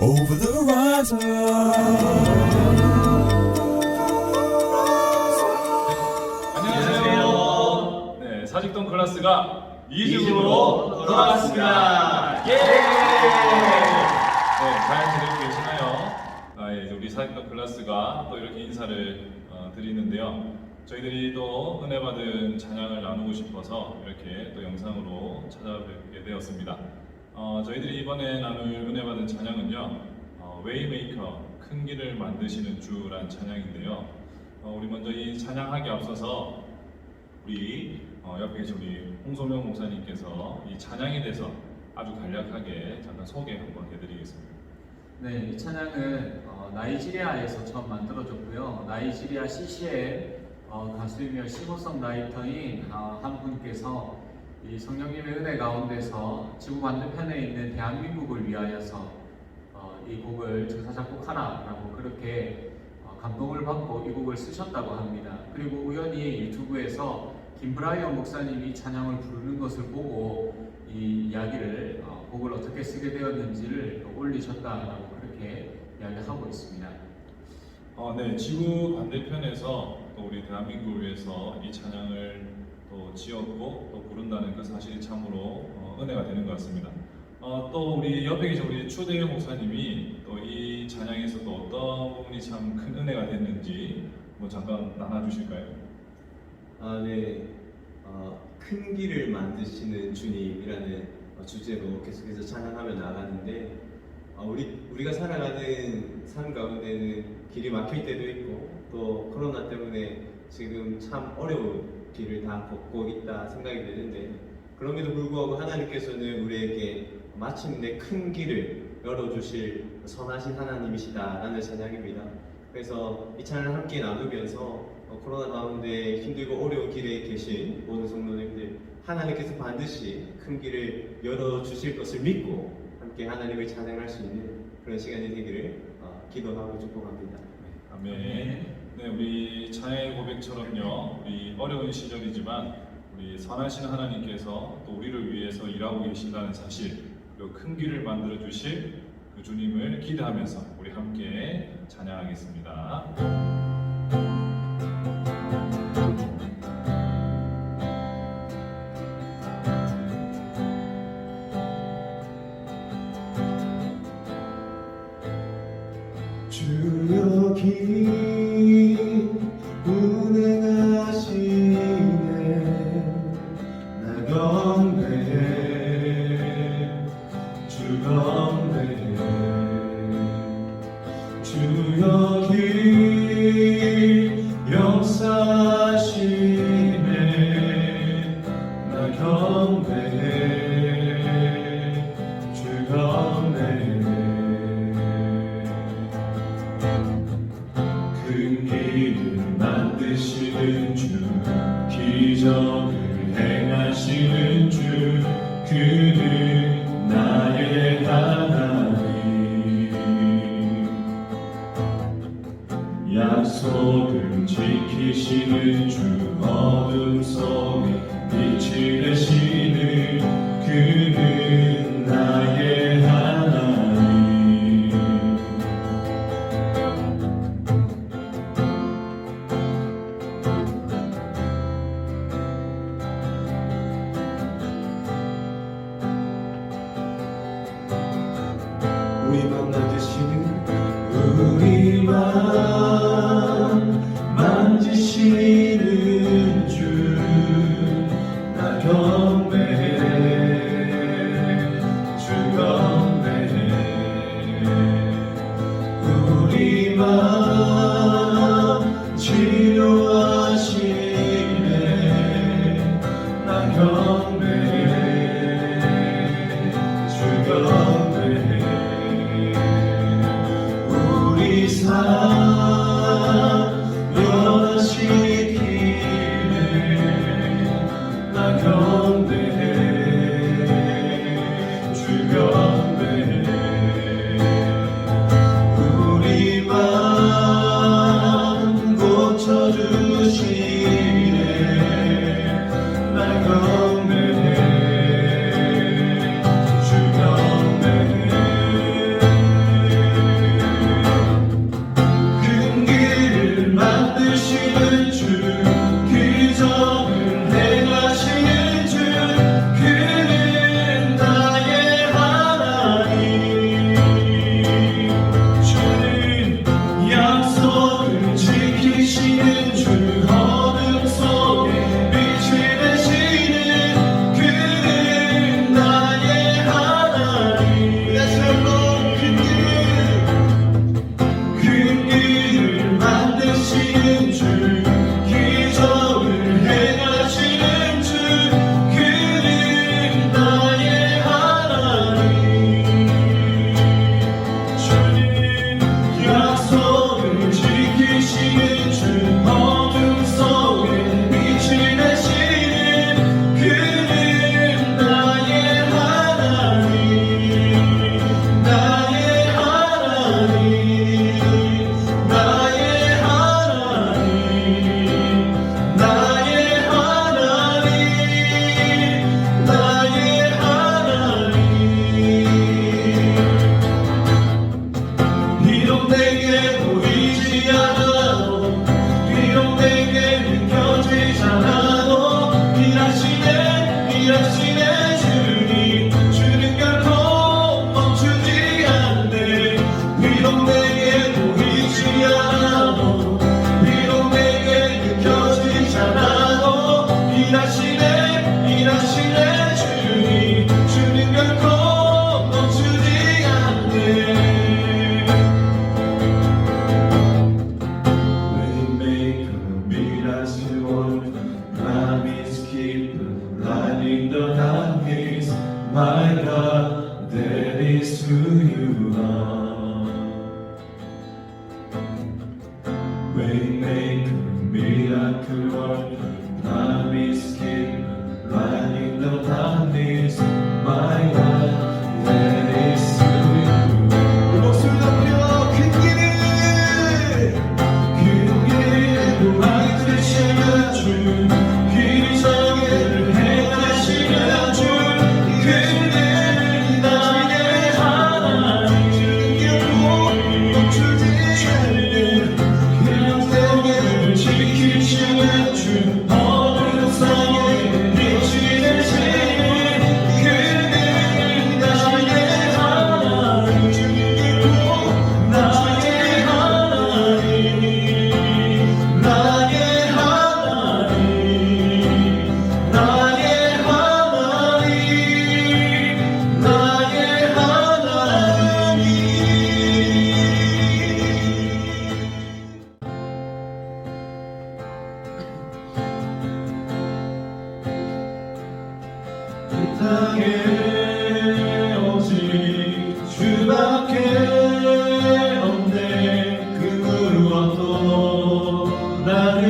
over the horizon. 안녕하세요. 네, 사직동 클래스가 이집으로 돌아왔습니다. 예! 네, 잘 지내고 계시나요? 아, 예, 우리 사직동 클래스가 어. 저희들이 또 은혜 받은 찬양을 나누고 싶어서 이렇게 또 영상으로 찾아뵙게 되었습니다. 어, 저희들이 이번에 나눌 은혜 받은 찬양은요, 어, 웨이메이커 큰 길을 만드시는 주란 찬양인데요. 어, 우리 먼저 이 찬양하기 앞서서 우리 어, 옆에 계신 우리 홍소명 목사님께서 이 찬양에 대해서 아주 간략하게 잠깐 소개 한번 해드리겠습니다. 네, 이 찬양은 어, 나이지리아에서 처음 만들어졌고요. 나이지리아 CC의 어, 가수이며 시모성 라이터인 어, 한 분께서 이 성령님의 은혜 가운데서 지구 반대편에 있는 대한민국을 위하여서 어, 이 곡을 저사 작곡하라라고 그렇게 어, 감동을 받고 이 곡을 쓰셨다고 합니다. 그리고 우연히 유튜브에서 김브라이언 목사님이 찬양을 부르는 것을 보고 이 이야기를 어, 곡을 어떻게 쓰게 되었는지를 올리셨다라고 그렇게 이야기하고 있습니다. 어, 네, 지구 반대편에서 또 우리 대한민국을 위해서 이 찬양을 또 지었고 또 부른다는 그 사실이 참으로 어, 은혜가 되는 것 같습니다. 어, 또 우리 옆에 계신 우리 추대영 목사님이 또 이 찬양에서 또 어떤 부분이 참 큰 은혜가 됐는지 뭐 잠깐 나눠주실까요? 아, 네. 어, 큰 길을 만드시는 주님이라는 어, 주제로 계속해서 찬양하며 나가는데 어, 우리 우리가 살아가는 삶 가운데는 길이 막힐 때도 있고 또 코로나 때문에 지금 참 어려운 길을 다 걷고 있다 생각이 되는데 그럼에도 불구하고 하나님께서는 우리에게 마침내 큰 길을 열어주실 선하신 하나님이시다라는 찬양입니다. 그래서 이 찬양을 함께 나누면서 어, 코로나 가운데 힘들고 어려운 길에 계신 모든 성도님들 하나님께서 반드시 큰 길을 열어주실 것을 믿고 함께 하나님을 찬양할 수 있는 그런 시간이 되기를 어, 기도하고 축복합니다. 아멘. 네, 우리 찬양의 고백처럼요. 우리 어려운 시절이지만 우리 선하신 하나님께서 또 우리를 위해서 일하고 계신다는 사실, 그리고 큰 길을 만들어 주실 그 주님을 기대하면서 우리 함께 찬양하겠습니다. 만드시는 주 기적을 행하시는 주 그는 나의 하나님. 약속을 지키시는 주 어둠 속